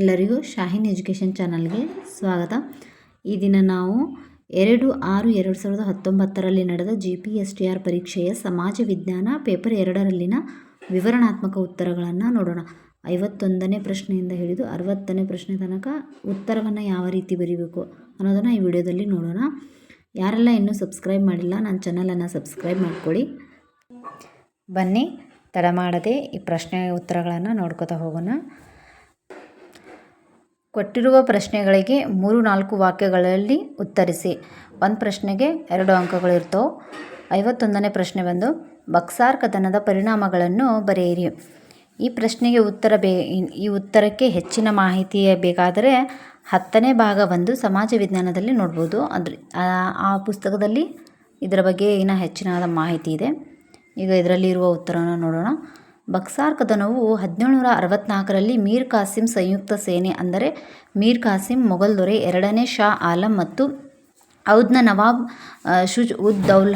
ಎಲ್ಲರಿಗೂ ಶಾಹಿನ್ ಎಜುಕೇಷನ್ ಚಾನಲ್ಗೆ ಸ್ವಾಗತ. ಈ ದಿನ ನಾವು ಎರಡು ಆರು ಎರಡು ಸಾವಿರದ ಹತ್ತೊಂಬತ್ತರಲ್ಲಿ ನಡೆದ G P S T R ಪರೀಕ್ಷೆಯ ಸಮಾಜ ವಿಜ್ಞಾನ ಪೇಪರ್ ಎರಡರಲ್ಲಿನ ವಿವರಣಾತ್ಮಕ ಉತ್ತರಗಳನ್ನು ನೋಡೋಣ. ಐವತ್ತೊಂದನೇ ಪ್ರಶ್ನೆಯಿಂದ ಹಿಡಿದು ಅರವತ್ತನೇ ಪ್ರಶ್ನೆ ತನಕ ಉತ್ತರವನ್ನು ಯಾವ ರೀತಿ ಬರೀಬೇಕು ಅನ್ನೋದನ್ನು ಈ ವಿಡಿಯೋದಲ್ಲಿ ನೋಡೋಣ. ಯಾರೆಲ್ಲ ಇನ್ನೂ ಸಬ್ಸ್ಕ್ರೈಬ್ ಮಾಡಿಲ್ಲ ನನ್ನ ಚಾನಲನ್ನು ಸಬ್ಸ್ಕ್ರೈಬ್ ಮಾಡ್ಕೊಳ್ಳಿ. ಬನ್ನಿ, ತಡ ಮಾಡದೆ ಈ ಪ್ರಶ್ನೆ ಉತ್ತರಗಳನ್ನು ನೋಡ್ಕೋತಾ ಹೋಗೋಣ. ಕೊಟ್ಟಿರುವ ಪ್ರಶ್ನೆಗಳಿಗೆ ಮೂರು ನಾಲ್ಕು ವಾಕ್ಯಗಳಲ್ಲಿ ಉತ್ತರಿಸಿ. ಒಂದು ಪ್ರಶ್ನೆಗೆ ಎರಡು ಅಂಕಗಳಿರ್ತವೆ ಐವತ್ತೊಂದನೇ ಪ್ರಶ್ನೆ ಬಂದು, ಬಕ್ಸಾರ್ ಕದನದ ಪರಿಣಾಮಗಳನ್ನು ಬರೆಯಿರಿ. ಈ ಪ್ರಶ್ನೆಗೆ ಉತ್ತರ ಬೇ, ಈ ಉತ್ತರಕ್ಕೆ ಹೆಚ್ಚಿನ ಮಾಹಿತಿ ಬೇಕಾದರೆ ಹತ್ತನೇ ಭಾಗ ಬಂದು ಸಮಾಜ ವಿಜ್ಞಾನದಲ್ಲಿ ನೋಡ್ಬೋದು. ಅದ್ರ, ಆ ಪುಸ್ತಕದಲ್ಲಿ ಇದರ ಬಗ್ಗೆ ಇನ್ನೂ ಹೆಚ್ಚಿನ ಮಾಹಿತಿ ಇದೆ. ಈಗ ಇದರಲ್ಲಿ ಇರುವ ಉತ್ತರವನ್ನು ನೋಡೋಣ. ಬಕ್ಸಾರ್ ಕದನವು ಹದಿನೇಳುನೂರ ಅರವತ್ತ್ನಾಲ್ಕರಲ್ಲಿ ಮೀರ್ ಕಾಸಿಂ ಸಂಯುಕ್ತ ಸೇನೆ ಅಂದರೆ ಮೀರ್ ಕಾಸಿಂ ಮೊಘಲ್ ದೊರೆ ಎರಡನೇ ಶಾ ಆಲಂ ಮತ್ತು ಔದ್ನ ನವಾಬ್ ಶುಜ್ ಉದ್ ದೌಲ್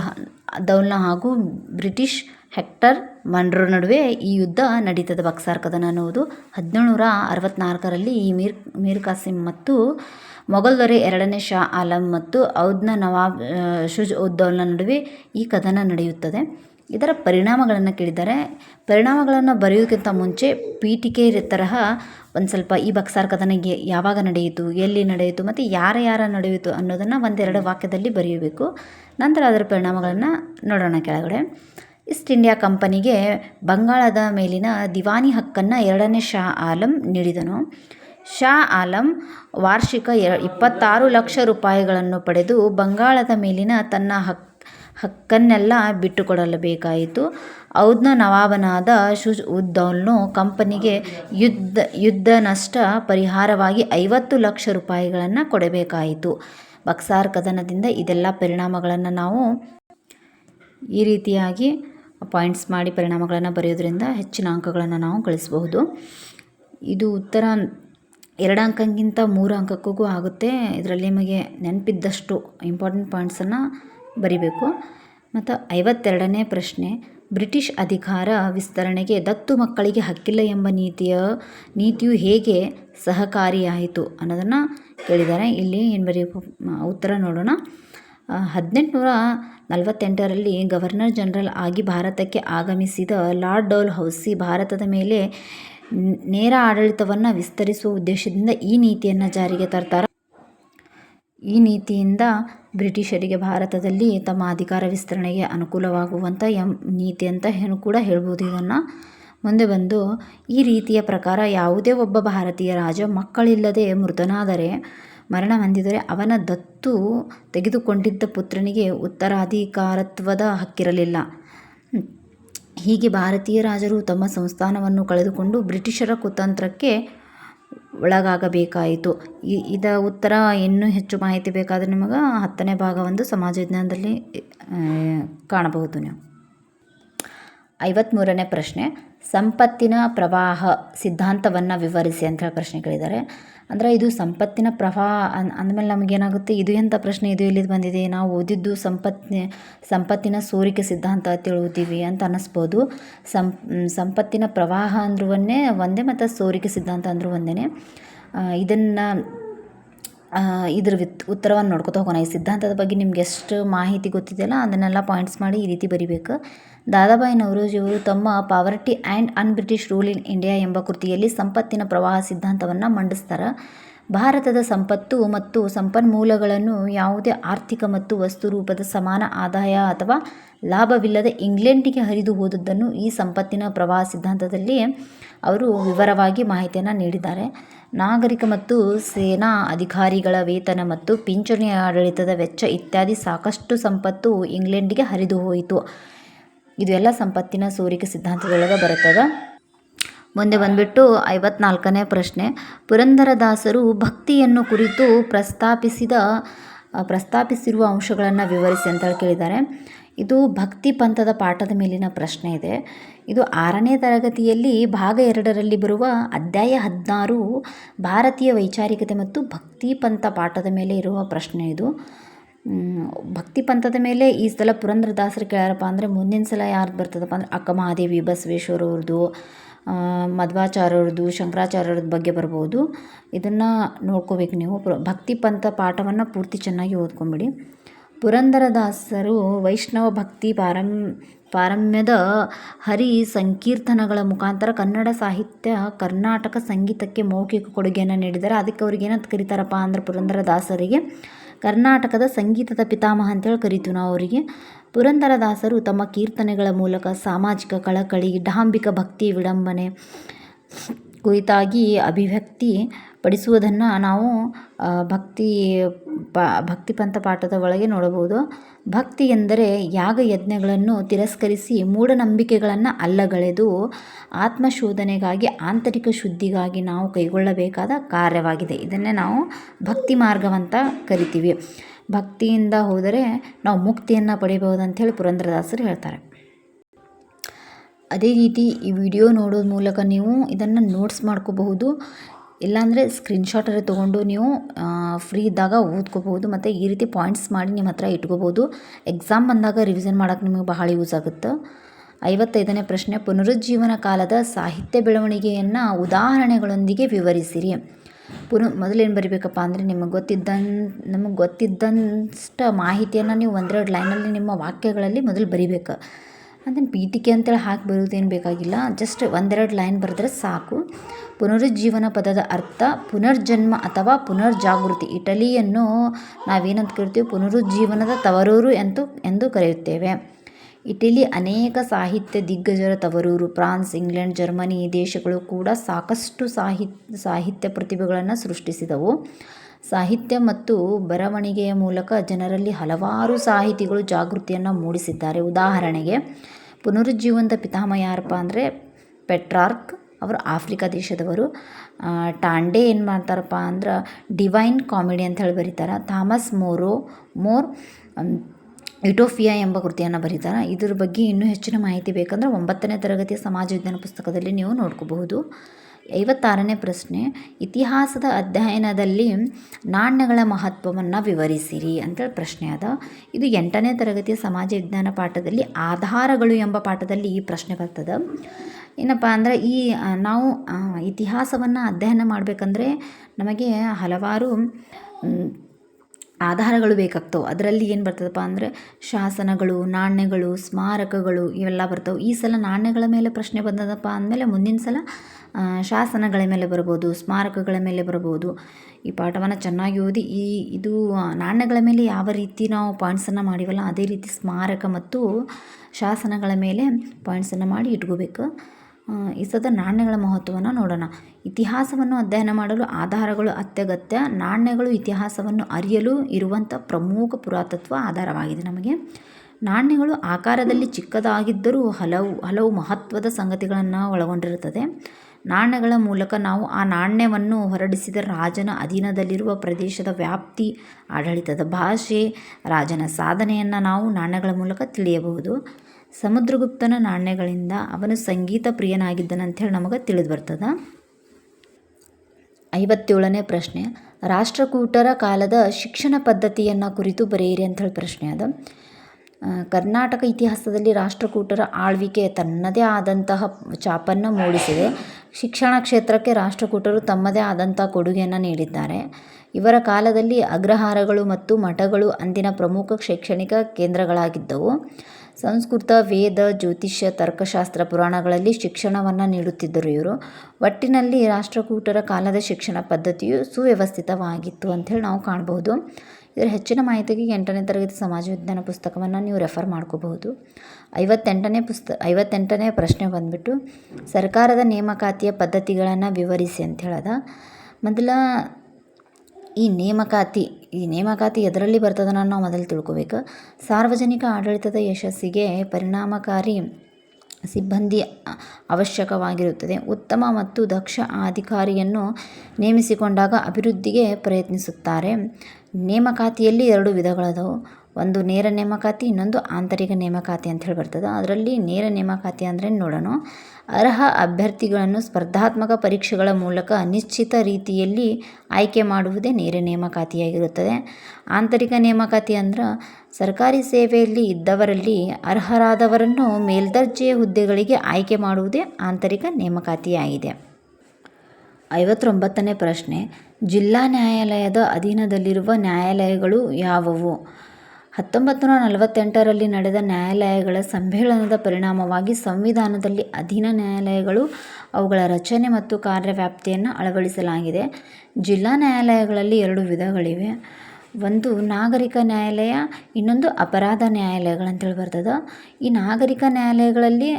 ದೌಲ್ನ ಹಾಗೂ ಬ್ರಿಟಿಷ್ ಹೆಕ್ಟರ್ ಮನ್ರೋ ನಡುವೆ ಈ ಯುದ್ಧ ನಡೀತದೆ ಬಕ್ಸಾರ್ ಕದನ ಅನ್ನುವುದು. ಹದಿನೇಳುನೂರ ಅರವತ್ತ್ನಾಲ್ಕರಲ್ಲಿ ಈ ಮೀರ್ ಮೀರ್ ಕಾಸಿಂ ಮತ್ತು ಮೊಘಲ್ ದೊರೆ ಎರಡನೇ ಶಾ ಆಲಂ ಮತ್ತು ಔದ್ನ ನವಾಬ್ ಶುಜ್ ಉದ್ ದೌಲ್ನ ನಡುವೆ ಈ ಕದನ ನಡೆಯುತ್ತದೆ. ಇದರ ಪರಿಣಾಮಗಳನ್ನು ಕೇಳಿದ್ದಾರೆ. ಪರಿಣಾಮಗಳನ್ನು ಬರೆಯೋದಕ್ಕಿಂತ ಮುಂಚೆ ಪೀಠಿಕೆ ತರಹ ಒಂದು ಸ್ವಲ್ಪ ಈ ಬಕ್ಸಾರ್ ಕದನ ಯಾವಾಗ ನಡೆಯಿತು, ಎಲ್ಲಿ ನಡೆಯಿತು ಮತ್ತು ಯಾರ ಯಾರ ನಡೆಯಿತು ಅನ್ನೋದನ್ನು ಒಂದೆರಡು ವಾಕ್ಯದಲ್ಲಿ ಬರೆಯಬೇಕು. ನಂತರ ಅದರ ಪರಿಣಾಮಗಳನ್ನು ನೋಡೋಣ ಕೆಳಗಡೆ. ಈಸ್ಟ್ ಇಂಡಿಯಾ ಕಂಪನಿಗೆ ಬಂಗಾಳದ ಮೇಲಿನ ದಿವಾನಿ ಹಕ್ಕನ್ನು ಎರಡನೇ ಶಾ ಆಲಂ ನೀಡಿದನು. ಶಾ ಆಲಂ ವಾರ್ಷಿಕ ಎ ಇಪ್ಪತ್ತಾರು ಲಕ್ಷ ರೂಪಾಯಿಗಳನ್ನು ಪಡೆದು ಬಂಗಾಳದ ಮೇಲಿನ ತನ್ನ ಹಕ್ ಹಕ್ಕನ್ನೆಲ್ಲ ಬಿಟ್ಟುಕೊಡಲಬೇಕಾಯಿತು ಔದ್ನ ನವಾಬನಾದ ಶುಜ್ ಉದ್ ದೌಲ್ನು ಕಂಪನಿಗೆ ಯುದ್ಧ ಯುದ್ಧ ನಷ್ಟ ಪರಿಹಾರವಾಗಿ ಐವತ್ತು ಲಕ್ಷ ರೂಪಾಯಿಗಳನ್ನು ಕೊಡಬೇಕಾಯಿತು. ಬಕ್ಸಾರ್ ಕದನದಿಂದ ಇದೆಲ್ಲ ಪರಿಣಾಮಗಳನ್ನು ನಾವು ಈ ರೀತಿಯಾಗಿ ಪಾಯಿಂಟ್ಸ್ ಮಾಡಿ ಪರಿಣಾಮಗಳನ್ನು ಬರೆಯೋದ್ರಿಂದ ಹೆಚ್ಚಿನ ಅಂಕಗಳನ್ನು ನಾವು ಗಳಿಸಬಹುದು. ಇದು ಉತ್ತರ ಎರಡು ಅಂಕಕ್ಕಿಂತ ಮೂರು ಅಂಕಕ್ಕೂ ಆಗುತ್ತೆ. ಇದರಲ್ಲಿ ನಿಮಗೆ ನೆನಪಿದ್ದಷ್ಟು ಇಂಪಾರ್ಟೆಂಟ್ ಪಾಯಿಂಟ್ಸನ್ನು ಬರಿಬೇಕು. ಮತ್ತು ಐವತ್ತೆರಡನೇ ಪ್ರಶ್ನೆ, ಬ್ರಿಟಿಷ್ ಅಧಿಕಾರ ವಿಸ್ತರಣೆಗೆ ದತ್ತು ಮಕ್ಕಳಿಗೆ ಹಕ್ಕಿಲ್ಲ ಎಂಬ ನೀತಿಯ ನೀತಿಯು ಹೇಗೆ ಸಹಕಾರಿಯಾಯಿತು ಅನ್ನೋದನ್ನು ಕೇಳಿದ್ದಾರೆ. ಇಲ್ಲಿ ಏನು ಬರೆಯಬೇಕು ಉತ್ತರ ನೋಡೋಣ. ಹದಿನೆಂಟುನೂರ ನಲವತ್ತೆಂಟರಲ್ಲಿ ಗವರ್ನರ್ ಜನರಲ್ ಆಗಿ ಭಾರತಕ್ಕೆ ಆಗಮಿಸಿದ ಲಾರ್ಡ್ ಡೌಲ್ ಹೌಸಿ ಭಾರತದ ಮೇಲೆ ನೇರ ಆಡಳಿತವನ್ನು ವಿಸ್ತರಿಸುವ ಉದ್ದೇಶದಿಂದ ಈ ನೀತಿಯನ್ನು ಜಾರಿಗೆ ತರ್ತಾರೆ. ಈ ನೀತಿಯಿಂದ ಬ್ರಿಟಿಷರಿಗೆ ಭಾರತದಲ್ಲಿ ತಮ್ಮ ಅಧಿಕಾರ ವಿಸ್ತರಣೆಗೆ ಅನುಕೂಲವಾಗುವಂಥ ಎಂ ನೀತಿ ಅಂತ ಏನು ಕೂಡ ಹೇಳ್ಬೋದು ಇದನ್ನು. ಮುಂದೆ ಬಂದು ಈ ರೀತಿಯ ಪ್ರಕಾರ ಯಾವುದೇ ಒಬ್ಬ ಭಾರತೀಯ ರಾಜ ಮಕ್ಕಳಿಲ್ಲದೆ ಮೃತನಾದರೆ, ಮರಣ ಹೊಂದಿದರೆ ಅವನ ದತ್ತು ತೆಗೆದುಕೊಂಡಿದ್ದ ಪುತ್ರನಿಗೆ ಉತ್ತರಾಧಿಕಾರತ್ವದ ಹಕ್ಕಿರಲಿಲ್ಲ. ಹೀಗೆ ಭಾರತೀಯ ರಾಜರು ತಮ್ಮ ಸಂಸ್ಥಾನವನ್ನು ಕಳೆದುಕೊಂಡು ಬ್ರಿಟಿಷರ ಕುತಂತ್ರಕ್ಕೆ ಒಳಗಾಗಬೇಕಾಯಿತು. ಇದ ಉತ್ತರ ಇನ್ನೂ ಹೆಚ್ಚು ಮಾಹಿತಿ ಬೇಕಾದರೆ ನಿಮಗೆ ಹತ್ತನೇ ಭಾಗ ಒಂದು ಸಮಾಜ ವಿಜ್ಞಾನದಲ್ಲಿ ಕಾಣಬಹುದು ನೀವು. ಐವತ್ತ್ಮೂರನೇ ಪ್ರಶ್ನೆ, ಸಂಪತ್ತಿನ ಪ್ರವಾಹ ಸಿದ್ಧಾಂತವನ್ನು ವಿವರಿಸಿ ಅಂತ ಹೇಳಿ ಪ್ರಶ್ನೆ ಕೇಳಿದ್ದಾರೆ ಅಂದರೆ ಇದು ಸಂಪತ್ತಿನ ಪ್ರವಾಹ ಅನ್, ಅಂದಮೇಲೆ ನಮಗೇನಾಗುತ್ತೆ, ಇದು ಎಂಥ ಪ್ರಶ್ನೆ, ಇದು ಎಲ್ಲಿದು ಬಂದಿದೆ, ನಾವು ಓದಿದ್ದು ಸಂಪತ್ನ, ಸಂಪತ್ತಿನ ಸೋರಿಕೆ ಸಿದ್ಧಾಂತ ತಿಳುವುದೀವಿ ಅಂತ ಅನ್ನಿಸ್ಬೋದು. ಸಂಪತ್ತಿನ ಪ್ರವಾಹ ಅಂದ್ರೂ ಒಂದೇ ಮತ್ತು ಸೋರಿಕೆ ಸಿದ್ಧಾಂತ ಅಂದರೂ ಒಂದೇ ಇದನ್ನು ಇದ್ರ ವಿತ್ ಉತ್ತರವನ್ನು ನೋಡ್ಕೊತಾ ಹೋಗೋಣ. ಈ ಸಿದ್ಧಾಂತದ ಬಗ್ಗೆ ನಿಮ್ಗೆ ಎಷ್ಟು ಮಾಹಿತಿ ಗೊತ್ತಿದೆಯಲ್ಲ, ಅದನ್ನೆಲ್ಲ ಪಾಯಿಂಟ್ಸ್ ಮಾಡಿ ಈ ರೀತಿ ಬರಿಬೇಕು. ದಾದಾಬಾಯಿ ನವರೋಜಿಯವರು ತಮ್ಮ poverty and un British rule in India ಎಂಬ ಕೃತಿಯಲ್ಲಿ ಸಂಪತ್ತಿನ ಪ್ರವಾಹ ಸಿದ್ಧಾಂತವನ್ನು ಮಂಡಿಸ್ತಾರೆ. ಭಾರತದ ಸಂಪತ್ತು ಮತ್ತು ಸಂಪನ್ಮೂಲಗಳನ್ನು ಯಾವುದೇ ಆರ್ಥಿಕ ಮತ್ತು ವಸ್ತು ರೂಪದ ಸಮಾನ ಆದಾಯ ಅಥವಾ ಲಾಭವಿಲ್ಲದೆ ಇಂಗ್ಲೆಂಡಿಗೆ ಹರಿದು ಹೋದದ್ದನ್ನು ಈ ಸಂಪತ್ತಿನ ಪ್ರವಾಹ ಸಿದ್ಧಾಂತದಲ್ಲಿ ಅವರು ವಿವರವಾಗಿ ಮಾಹಿತಿಯನ್ನು ನೀಡಿದ್ದಾರೆ. ನಾಗರಿಕ ಮತ್ತು ಸೇನಾ ಅಧಿಕಾರಿಗಳ ವೇತನ ಮತ್ತು ಪಿಂಚಣಿ ಆಡಳಿತದ ವೆಚ್ಚ ಇತ್ಯಾದಿ ಸಾಕಷ್ಟು ಸಂಪತ್ತು ಇಂಗ್ಲೆಂಡಿಗೆ ಹರಿದು ಹೋಯಿತು. ಇದು ಎಲ್ಲ ಸಂಪತ್ತಿನ ಸೋರಿಕೆ ಸಿದ್ಧಾಂತದೊಳಗೆ ಬರುತ್ತದೆ. ಮುಂದೆ ಬಂದ್ಬಿಟ್ಟು ಐವತ್ನಾಲ್ಕನೇ ಪ್ರಶ್ನೆ. ಪುರಂದರದಾಸರು ಭಕ್ತಿಯನ್ನು ಕುರಿತು ಪ್ರಸ್ತಾಪಿಸಿದ ಪ್ರಸ್ತಾಪಿಸಿರುವ ಅಂಶಗಳನ್ನು ವಿವರಿಸಿ ಅಂತೇಳಿ ಕೇಳಿದ್ದಾರೆ. ಇದು ಭಕ್ತಿ ಪಂಥದ ಪಾಠದ ಮೇಲಿನ ಪ್ರಶ್ನೆ ಇದೆ. ಇದು ಆರನೇ ತರಗತಿಯಲ್ಲಿ ಭಾಗ ಎರಡರಲ್ಲಿ ಬರುವ ಅಧ್ಯಾಯ ಹದಿನಾರು ಭಾರತೀಯ ವೈಚಾರಿಕತೆ ಮತ್ತು ಭಕ್ತಿ ಪಂಥ ಪಾಠದ ಮೇಲೆ ಇರುವ ಪ್ರಶ್ನೆ ಇದು. ಭಕ್ತಿ ಪಂಥದ ಮೇಲೆ ಈ ಸಲ ಪುರಂದ್ರದಾಸರು ಕೇಳ್ಯಾರಪ್ಪ ಅಂದರೆ ಮುಂದಿನ ಸಲ ಯಾರು ಬರ್ತದಪ್ಪ ಅಂದ್ರೆ ಅಕ್ಕ ಮಹಾದೇವಿ ಬಸವೇಶ್ವರ ಮಧ್ವಾಚಾರ್ಯರದು ಶಂಕರಾಚಾರ್ಯರದ್ದು ಬಗ್ಗೆ ಬರ್ಬೋದು. ಇದನ್ನು ನೋಡ್ಕೋಬೇಕು ನೀವು. ಭಕ್ತಿ ಪಂಥ ಪಾಠವನ್ನು ಪೂರ್ತಿ ಚೆನ್ನಾಗಿ ಓದ್ಕೊಂಬಿಡಿ. ಪುರಂದರದಾಸರು ವೈಷ್ಣವ ಭಕ್ತಿ ಪಾರಂ ಪಾರಮ್ಯದ ಹರಿ ಸಂಕೀರ್ತನಗಳ ಮುಖಾಂತರ ಕನ್ನಡ ಸಾಹಿತ್ಯ ಕರ್ನಾಟಕ ಸಂಗೀತಕ್ಕೆ ಮೌಖಿಕ ಕೊಡುಗೆಯನ್ನು ನೀಡಿದ್ದಾರೆ. ಅದಕ್ಕೆ ಅವ್ರಿಗೆ ಏನಂತ ಕರೀತಾರಪ್ಪ ಅಂದ್ರೆ ಪುರಂದರದಾಸರಿಗೆ, ಕರ್ನಾಟಕದ ಸಂಗೀತದ ಪಿತಾಮಹ ಅಂತೇಳಿ ಕರಿತೀವಿ ನಾವು ಅವರಿಗೆ. ಪುರಂದರದಾಸರು ತಮ್ಮ ಕೀರ್ತನೆಗಳ ಮೂಲಕ ಸಾಮಾಜಿಕ ಕಳಕಳಿ, ಡಾಂಬಿಕ ಭಕ್ತಿ ವಿಡಂಬನೆ ಕುರಿತಾಗಿ ಅಭಿವ್ಯಕ್ತಿ ಪಡಿಸುವುದನ್ನು ನಾವು ಭಕ್ತಿ ಪ, ಭಕ್ತಿ ಪಂಥ ಪಾಠದ ಒಳಗೆ ನೋಡಬಹುದು. ಭಕ್ತಿ ಎಂದರೆ ಯಾಗ ಯಜ್ಞಗಳನ್ನು ತಿರಸ್ಕರಿಸಿ ಮೂಢನಂಬಿಕೆಗಳನ್ನು ಅಲ್ಲಗಳೆದು ಆತ್ಮಶೋಧನೆಗಾಗಿ, ಆಂತರಿಕ ಶುದ್ಧಿಗಾಗಿ ನಾವು ಕೈಗೊಳ್ಳಬೇಕಾದ ಕಾರ್ಯವಾಗಿದೆ. ಇದನ್ನೇ ನಾವು ಭಕ್ತಿ ಮಾರ್ಗವಂತ ಕರಿತೀವಿ. ಭಕ್ತಿಯಿಂದ ಹೋದರೆ ನಾವು ಮುಕ್ತಿಯನ್ನು ಪಡಿಬೋದು ಅಂಥೇಳಿ ಪುರಂದ್ರದಾಸರು ಹೇಳ್ತಾರೆ. ಅದೇ ರೀತಿ ಈ ವಿಡಿಯೋ ನೋಡೋದ್ರ ಮೂಲಕ ನೀವು ಇದನ್ನು ನೋಟ್ಸ್ ಮಾಡ್ಕೋಬಹುದು. ಇಲ್ಲಾಂದರೆ ಸ್ಕ್ರೀನ್ಶಾಟಲ್ಲಿ ತೊಗೊಂಡು ನೀವು ಫ್ರೀ ಇದ್ದಾಗ ಓದ್ಕೋಬೋದು ಮತ್ತು ಈ ರೀತಿ ಪಾಯಿಂಟ್ಸ್ ಮಾಡಿ ನಿಮ್ಮ ಹತ್ರ ಇಟ್ಕೋಬೋದು ಎಕ್ಸಾಮ್ ಬಂದಾಗ ರಿವಿಷನ್ ಮಾಡೋಕೆ ನಿಮಗೆ ಬಹಳ ಯೂಸ್ ಆಗುತ್ತೆ. ಐವತ್ತೈದನೇ ಪ್ರಶ್ನೆ, ಪುನರುಜ್ಜೀವನ ಕಾಲದ ಸಾಹಿತ್ಯ ಬೆಳವಣಿಗೆಯನ್ನು ಉದಾಹರಣೆಗಳೊಂದಿಗೆ ವಿವರಿಸಿರಿ. ಪುನ ಮೊದಲೇನು ಬರಿಬೇಕಪ್ಪ ಅಂದರೆ ನಿಮಗೆ ಗೊತ್ತಿದ್ದನ್, ನಮಗೆ ಗೊತ್ತಿದ್ದಷ್ಟ ಮಾಹಿತಿಯನ್ನು ನೀವು ಒಂದೆರಡು ಲೈನಲ್ಲಿ ನಿಮ್ಮ ವಾಕ್ಯಗಳಲ್ಲಿ ಮೊದಲು ಬರಿಬೇಕು. ಅದನ್ನು ಪೀಠಿಕೆ ಅಂತೇಳಿ ಹಾಕಿ ಬರೋದೇನು ಬೇಕಾಗಿಲ್ಲ. ಜಸ್ಟ್ ಒಂದೆರಡು ಲೈನ್ ಬರೆದ್ರೆ ಸಾಕು. ಪುನರುಜ್ಜೀವನ ಪದದ ಅರ್ಥ ಪುನರ್ಜನ್ಮ ಅಥವಾ ಪುನರ್ಜಾಗೃತಿ. ಇಟಲಿಯನ್ನು ನಾವೇನಂತ ಕರಿತೀವಿ? ಪುನರುಜ್ಜೀವನದ ತವರೂರು ಎಂದು ಎಂದು ಕರೆಯುತ್ತೇವೆ. ಇಟಲಿ ಅನೇಕ ಸಾಹಿತ್ಯ ದಿಗ್ಗಜರ ತವರೂರು, ಫ್ರಾನ್ಸ್, ಇಂಗ್ಲೆಂಡ್, ಜರ್ಮನಿ ದೇಶಗಳು ಕೂಡ ಸಾಕಷ್ಟು ಸಾಹಿತ್ಯ ಸಾಹಿತ್ಯ ಪ್ರತಿಭೆಗಳನ್ನು ಸೃಷ್ಟಿಸಿದವು. ಸಾಹಿತ್ಯ ಮತ್ತು ಬರವಣಿಗೆಯ ಮೂಲಕ ಜನರಲ್ಲಿ ಹಲವಾರು ಸಾಹಿತಿಗಳು ಜಾಗೃತಿಯನ್ನು ಮೂಡಿಸಿದ್ದಾರೆ. ಉದಾಹರಣೆಗೆ ಪುನರುಜ್ಜೀವನದ ಪಿತಾಮಹ ಯಾರಪ್ಪ ಅಂದರೆ ಪೆಟ್ರಾರ್ಕ್ ಅವರು ಆಫ್ರಿಕಾ ದೇಶದವರು. ಟಾಂಡೆ ಏನು ಮಾಡ್ತಾರಪ್ಪ ಅಂದ್ರೆ ಡಿವೈನ್ ಕಾಮಿಡಿ ಅಂತ ಹೇಳಿ ಬರೀತಾರೆ. ಥಾಮಸ್ ಮೋರೋ, ಮೋರ್ ಯುಟೋಫಿಯಾ ಎಂಬ ಕೃತಿಯನ್ನು ಬರೀತಾರೆ. ಇದರ ಬಗ್ಗೆ ಇನ್ನೂ ಹೆಚ್ಚಿನ ಮಾಹಿತಿ ಬೇಕಂದ್ರೆ ಒಂಬತ್ತನೇ ತರಗತಿಯ ಸಮಾಜ ವಿಜ್ಞಾನ ಪುಸ್ತಕದಲ್ಲಿ ನೀವು ನೋಡ್ಕೋಬಹುದು. ಐವತ್ತಾರನೇ ಪ್ರಶ್ನೆ, ಇತಿಹಾಸದ ಅಧ್ಯಯನದಲ್ಲಿ ನಾಣ್ಯಗಳ ಮಹತ್ವವನ್ನು ವಿವರಿಸಿರಿ ಅಂತೇಳಿ ಪ್ರಶ್ನೆ ಅದ. ಇದು ಎಂಟನೇ ತರಗತಿಯ ಸಮಾಜ ವಿಜ್ಞಾನ ಪಾಠದಲ್ಲಿ ಆಧಾರಗಳು ಎಂಬ ಪಾಠದಲ್ಲಿ ಈ ಪ್ರಶ್ನೆ ಬರ್ತದೆ. ಏನಪ್ಪ ಅಂದರೆ ಈ ನಾವು ಇತಿಹಾಸವನ್ನು ಅಧ್ಯಯನ ಮಾಡಬೇಕಂದ್ರೆ ನಮಗೆ ಹಲವಾರು ಆಧಾರಗಳು ಬೇಕಾಗ್ತವೆ. ಅದರಲ್ಲಿ ಏನು ಬರ್ತದಪ್ಪ ಅಂದರೆ ಶಾಸನಗಳು, ನಾಣ್ಯಗಳು, ಸ್ಮಾರಕಗಳು ಇವೆಲ್ಲ ಬರ್ತವೆ. ಈ ಸಲ ನಾಣ್ಯಗಳ ಮೇಲೆ ಪ್ರಶ್ನೆ ಬಂದದಪ್ಪ ಅಂದಮೇಲೆ ಮುಂದಿನ ಸಲ ಶಾಸನಗಳ ಮೇಲೆ ಬರ್ಬೋದು, ಸ್ಮಾರಕಗಳ ಮೇಲೆ ಬರ್ಬೋದು. ಈ ಪಾಠವನ್ನು ಚೆನ್ನಾಗಿ ಓದಿ, ಈ, ಇದು ನಾಣ್ಯಗಳ ಮೇಲೆ ಯಾವ ರೀತಿ ನಾವು ಪಾಯಿಂಟ್ಸನ್ನು ಮಾಡಿವಲ್ಲ, ಅದೇ ರೀತಿ ಸ್ಮಾರಕ ಮತ್ತು ಶಾಸನಗಳ ಮೇಲೆ ಪಾಯಿಂಟ್ಸನ್ನು ಮಾಡಿ ಇಟ್ಕೋಬೇಕು. ಈ ಸದ ನಾಣ್ಯಗಳ ಮಹತ್ವವನ್ನು ನೋಡೋಣ. ಇತಿಹಾಸವನ್ನು ಅಧ್ಯಯನ ಮಾಡಲು ಆಧಾರಗಳು ಅತ್ಯಗತ್ಯ. ನಾಣ್ಯಗಳು ಇತಿಹಾಸವನ್ನು ಅರಿಯಲು ಇರುವಂಥ ಪ್ರಮುಖ ಪುರಾತತ್ವ ಆಧಾರವಾಗಿದೆ ನಮಗೆ. ನಾಣ್ಯಗಳು ಆಕಾರದಲ್ಲಿ ಚಿಕ್ಕದಾಗಿದ್ದರೂ ಹಲವು ಹಲವು ಮಹತ್ವದ ಸಂಗತಿಗಳನ್ನು ಒಳಗೊಂಡಿರುತ್ತದೆ. ನಾಣ್ಯಗಳ ಮೂಲಕ ನಾವು ಆ ನಾಣ್ಯವನ್ನು ಹೊರಡಿಸಿದ ರಾಜನ ಅಧೀನದಲ್ಲಿರುವ ಪ್ರದೇಶದ ವ್ಯಾಪ್ತಿ, ಆಡಳಿತದ ಭಾಷೆ, ರಾಜನ ಸಾಧನೆಯನ್ನು ನಾವು ನಾಣ್ಯಗಳ ಮೂಲಕ ತಿಳಿಯಬಹುದು. ಸಮುದ್ರಗುಪ್ತನ ನಾಣ್ಯಗಳಿಂದ ಅವನು ಸಂಗೀತ ಪ್ರಿಯನಾಗಿದ್ದನಂಥೇಳಿ ನಮಗೆ ತಿಳಿದು ಬರ್ತದೆ ಐವತ್ತೇಳನೇ ಪ್ರಶ್ನೆ, ರಾಷ್ಟ್ರಕೂಟರ ಕಾಲದ ಶಿಕ್ಷಣ ಪದ್ಧತಿಯನ್ನು ಕುರಿತು ಬರೆಯಿರಿ ಅಂಥೇಳಿ ಪ್ರಶ್ನೆ ಅದು. ಕರ್ನಾಟಕ ಇತಿಹಾಸದಲ್ಲಿ ರಾಷ್ಟ್ರಕೂಟರ ಆಳ್ವಿಕೆ ತನ್ನದೇ ಆದಂತಹ ಚಾಪನ್ನು ಮೂಡಿಸಿದೆ. ಶಿಕ್ಷಣ ಕ್ಷೇತ್ರಕ್ಕೆ ರಾಷ್ಟ್ರಕೂಟರು ತಮ್ಮದೇ ಆದಂಥ ಕೊಡುಗೆಯನ್ನು ನೀಡಿದ್ದಾರೆ. ಇವರ ಕಾಲದಲ್ಲಿ ಅಗ್ರಹಾರಗಳು ಮತ್ತು ಮಠಗಳು ಅಂದಿನ ಪ್ರಮುಖ ಶೈಕ್ಷಣಿಕ ಕೇಂದ್ರಗಳಾಗಿದ್ದವು. ಸಂಸ್ಕೃತ, ವೇದ, ಜ್ಯೋತಿಷ್ಯ, ತರ್ಕಶಾಸ್ತ್ರ ಪುರಾಣಗಳಲ್ಲಿ ಶಿಕ್ಷಣವನ್ನು ನೀಡುತ್ತಿದ್ದರು ಇವರು. ಒಟ್ಟಿನಲ್ಲಿ ರಾಷ್ಟ್ರಕೂಟರ ಕಾಲದ ಶಿಕ್ಷಣ ಪದ್ಧತಿಯು ಸುವ್ಯವಸ್ಥಿತವಾಗಿತ್ತು ಅಂಥೇಳಿ ನಾವು ಕಾಣಬಹುದು. ಇದರ ಹೆಚ್ಚಿನ ಮಾಹಿತಿಗೆ ಎಂಟನೇ ತರಗತಿ ಸಮಾಜ ವಿಜ್ಞಾನ ಪುಸ್ತಕವನ್ನು ನೀವು ರೆಫರ್ ಮಾಡ್ಕೋಬಹುದು. ಐವತ್ತೆಂಟನೇ ಪುಸ್ತ, ಐವತ್ತೆಂಟನೇ ಪ್ರಶ್ನೆ ಬಂದುಬಿಟ್ಟು, ಸರ್ಕಾರದ ನೇಮಕಾತಿಯ ಪದ್ಧತಿಗಳನ್ನು ವಿವರಿಸಿ ಅಂತ ಹೇಳದ ಮೊದಲ ಈ ನೇಮಕಾತಿ ಈ ನೇಮಕಾತಿ ಎದರಲ್ಲಿ ಬರ್ತದನ ನಾವು ಮೊದಲು ತಿಳ್ಕೋಬೇಕು. ಸಾರ್ವಜನಿಕ ಆಡಳಿತದ ಯಶಸ್ಸಿಗೆ ಪರಿಣಾಮಕಾರಿ ಸಿಬ್ಬಂದಿ ಅವಶ್ಯಕವಾಗಿರುತ್ತದೆ. ಉತ್ತಮ ಮತ್ತು ದಕ್ಷ ಅಧಿಕಾರಿಯನ್ನು ನೇಮಿಸಿಕೊಂಡಾಗ ಅಭಿವೃದ್ಧಿಗೆ ಪ್ರಯತ್ನಿಸುತ್ತಾರೆ. ನೇಮಕಾತಿಯಲ್ಲಿ ಎರಡು ವಿಧಗಳದವು. ಒಂದು ನೇರ ನೇಮಕಾತಿ, ಇನ್ನೊಂದು ಆಂತರಿಕ ನೇಮಕಾತಿ ಅಂತ ಹೇಳಿ ಬರ್ತದೆ. ಅದರಲ್ಲಿ ನೇರ ನೇಮಕಾತಿ ಅಂದರೆ ನೋಡೋಣ. ಅರ್ಹ ಅಭ್ಯರ್ಥಿಗಳನ್ನು ಸ್ಪರ್ಧಾತ್ಮಕ ಪರೀಕ್ಷೆಗಳ ಮೂಲಕ ನಿಶ್ಚಿತ ರೀತಿಯಲ್ಲಿ ಆಯ್ಕೆ ಮಾಡುವುದೇ ನೇರ ನೇಮಕಾತಿಯಾಗಿರುತ್ತದೆ. ಆಂತರಿಕ ನೇಮಕಾತಿ ಅಂದ್ರೆ ಸರ್ಕಾರಿ ಸೇವೆಯಲ್ಲಿ ಇದ್ದವರಲ್ಲಿ ಅರ್ಹರಾದವರನ್ನು ಮೇಲ್ದರ್ಜೆಯ ಹುದ್ದೆಗಳಿಗೆ ಆಯ್ಕೆ ಮಾಡುವುದೇ ಆಂತರಿಕ ನೇಮಕಾತಿಯಾಗಿದೆ. ಐವತ್ತೊಂಬತ್ತನೇ ಪ್ರಶ್ನೆ. ಜಿಲ್ಲಾ ನ್ಯಾಯಾಲಯದ ಅಧೀನದಲ್ಲಿರುವ ನ್ಯಾಯಾಲಯಗಳು ಯಾವುವು? ಹತ್ತೊಂಬತ್ತು ನೂರ ನಲವತ್ತೆಂಟರಲ್ಲಿ ನಡೆದ ನ್ಯಾಯಾಲಯಗಳ ಸಮ್ಮೇಳನದ ಪರಿಣಾಮವಾಗಿ ಸಂವಿಧಾನದಲ್ಲಿ ಅಧೀನ ನ್ಯಾಯಾಲಯಗಳು ಅವುಗಳ ರಚನೆ ಮತ್ತು ಕಾರ್ಯವ್ಯಾಪ್ತಿಯನ್ನು ಅಳವಡಿಸಲಾಗಿದೆ. ಜಿಲ್ಲಾ ನ್ಯಾಯಾಲಯಗಳಲ್ಲಿ ಎರಡು ವಿಧಗಳಿವೆ. ಒಂದು ನಾಗರಿಕ ನ್ಯಾಯಾಲಯ, ಇನ್ನೊಂದು ಅಪರಾಧ ನ್ಯಾಯಾಲಯಗಳಂತೇಳಿ ಬರ್ತದೆ. ಈ ನಾಗರಿಕ ನ್ಯಾಯಾಲಯಗಳಲ್ಲಿ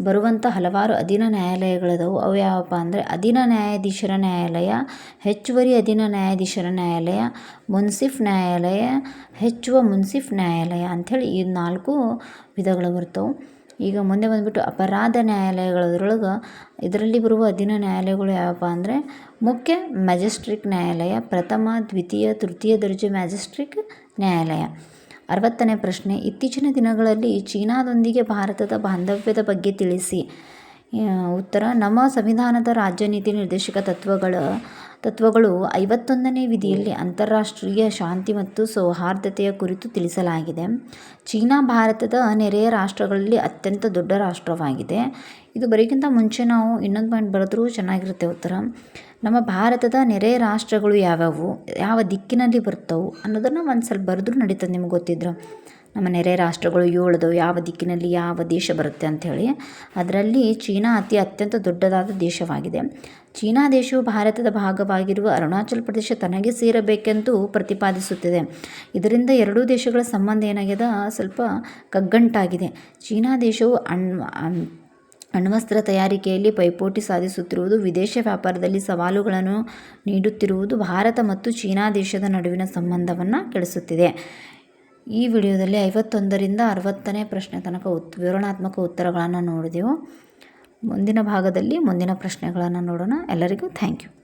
ಬರುವಂಥ ಹಲವಾರು ಅಧೀನ ನ್ಯಾಯಾಲಯಗಳಿದಾವೆ. ಅವು ಯಾವಪ್ಪ ಅಂದರೆ ಅಧೀನ ನ್ಯಾಯಾಧೀಶರ ನ್ಯಾಯಾಲಯ, ಹೆಚ್ಚುವರಿ ಅಧೀನ ನ್ಯಾಯಾಧೀಶರ ನ್ಯಾಯಾಲಯ, ಮುನ್ಸಿಫ್ ನ್ಯಾಯಾಲಯ, ಹೆಚ್ಚುವ ಮುನ್ಸಿಫ್ ನ್ಯಾಯಾಲಯ ಅಂಥೇಳಿ ಈ ನಾಲ್ಕು ವಿಧಗಳು ಬರ್ತವೆ. ಈಗ ಮುಂದೆ ಬಂದುಬಿಟ್ಟು ಅಪರಾಧ ನ್ಯಾಯಾಲಯಗಳದ್ರೊಳಗೆ ಇದರಲ್ಲಿ ಬರುವ ಅಧೀನ ನ್ಯಾಯಾಲಯಗಳು ಯಾವಪ್ಪ ಅಂದರೆ ಮುಖ್ಯ ಮ್ಯಾಜಿಸ್ಟ್ರಿಕ್ ನ್ಯಾಯಾಲಯ, ಪ್ರಥಮ, ದ್ವಿತೀಯ, ತೃತೀಯ ದರ್ಜೆ ಮ್ಯಾಜಿಸ್ಟ್ರಿಕ್ ನ್ಯಾಯಾಲಯ. ಅರವತ್ತನೇ ಪ್ರಶ್ನೆ, ಇತ್ತೀಚಿನ ದಿನಗಳಲ್ಲಿ ಚೀನಾದೊಂದಿಗೆ ಭಾರತದ ಬಾಂಧವ್ಯದ ಬಗ್ಗೆ ತಿಳಿಸಿ. ಉತ್ತರ, ನಮ್ಮ ಸಂವಿಧಾನದ ರಾಜ್ಯ ನೀತಿ ನಿರ್ದೇಶಕ ತತ್ವಗಳ ತತ್ವಗಳು ಐವತ್ತೊಂದನೇ ವಿಧಿಯಲ್ಲಿ ಅಂತಾರಾಷ್ಟ್ರೀಯ ಶಾಂತಿ ಮತ್ತು ಸೌಹಾರ್ದತೆಯ ಕುರಿತು ತಿಳಿಸಲಾಗಿದೆ. ಚೀನಾ ಭಾರತದ ನೆರೆಯ ರಾಷ್ಟ್ರಗಳಲ್ಲಿ ಅತ್ಯಂತ ದೊಡ್ಡ ರಾಷ್ಟ್ರವಾಗಿದೆ. ಇದು ಬರೋಕ್ಕಿಂತ ಮುಂಚೆ ನಾವು ಇನ್ನೊಂದು ಪಾಯಿಂಟ್ ಬರೆದ್ರೂ ಚೆನ್ನಾಗಿರುತ್ತೆ ಉತ್ತರ. ನಮ್ಮ ಭಾರತದ ನೆರೆಯ ರಾಷ್ಟ್ರಗಳು ಯಾವ್ಯಾವು? ಯಾವ ದಿಕ್ಕಿನಲ್ಲಿ ಬರ್ತವೆ ಅನ್ನೋದನ್ನು ಒಂದು ಸ್ವಲ್ಪ ಬರೆದ್ರೂ ನಡೀತದೆ ನಿಮ್ಗೆ ಗೊತ್ತಿದ್ರೆ. ನಮ್ಮ ನೆರೆ ರಾಷ್ಟ್ರಗಳು ಏಳ್ದು ಯಾವ ದಿಕ್ಕಿನಲ್ಲಿ ಯಾವ ದೇಶ ಬರುತ್ತೆ ಅಂಥೇಳಿ, ಅದರಲ್ಲಿ ಚೀನಾ ಅತಿ ಅತ್ಯಂತ ದೊಡ್ಡದಾದ ದೇಶವಾಗಿದೆ. ಚೀನಾ ದೇಶವು ಭಾರತದ ಭಾಗವಾಗಿರುವ ಅರುಣಾಚಲ ಪ್ರದೇಶ ತನಗೆ ಸೇರಬೇಕೆಂದು ಪ್ರತಿಪಾದಿಸುತ್ತಿದೆ. ಇದರಿಂದ ಎರಡೂ ದೇಶಗಳ ಸಂಬಂಧ ಏನಾಗಿದೆ ಸ್ವಲ್ಪ ಕಗ್ಗಂಟಾಗಿದೆ. ಚೀನಾ ದೇಶವು ಅಣ್ ಅಣ್ವಸ್ತ್ರ ತಯಾರಿಕೆಯಲ್ಲಿ ಪೈಪೋಟಿ ಸಾಧಿಸುತ್ತಿರುವುದು, ವಿದೇಶ ವ್ಯಾಪಾರದಲ್ಲಿ ಸವಾಲುಗಳನ್ನು ನೀಡುತ್ತಿರುವುದು ಭಾರತ ಮತ್ತು ಚೀನಾ ದೇಶದ ನಡುವಿನ ಸಂಬಂಧವನ್ನು ಕೆಡಿಸುತ್ತಿದೆ. ಈ ವಿಡಿಯೋದಲ್ಲಿ ಐವತ್ತೊಂದರಿಂದ ಅರವತ್ತನೇ ಪ್ರಶ್ನೆ ತನಕ ಉತ್, ವಿವರಣಾತ್ಮಕ ಉತ್ತರಗಳನ್ನು ನೋಡಿದೆವು. ಮುಂದಿನ ಭಾಗದಲ್ಲಿ ಮುಂದಿನ ಪ್ರಶ್ನೆಗಳನ್ನು ನೋಡೋಣ. ಎಲ್ಲರಿಗೂ ಥ್ಯಾಂಕ್ ಯು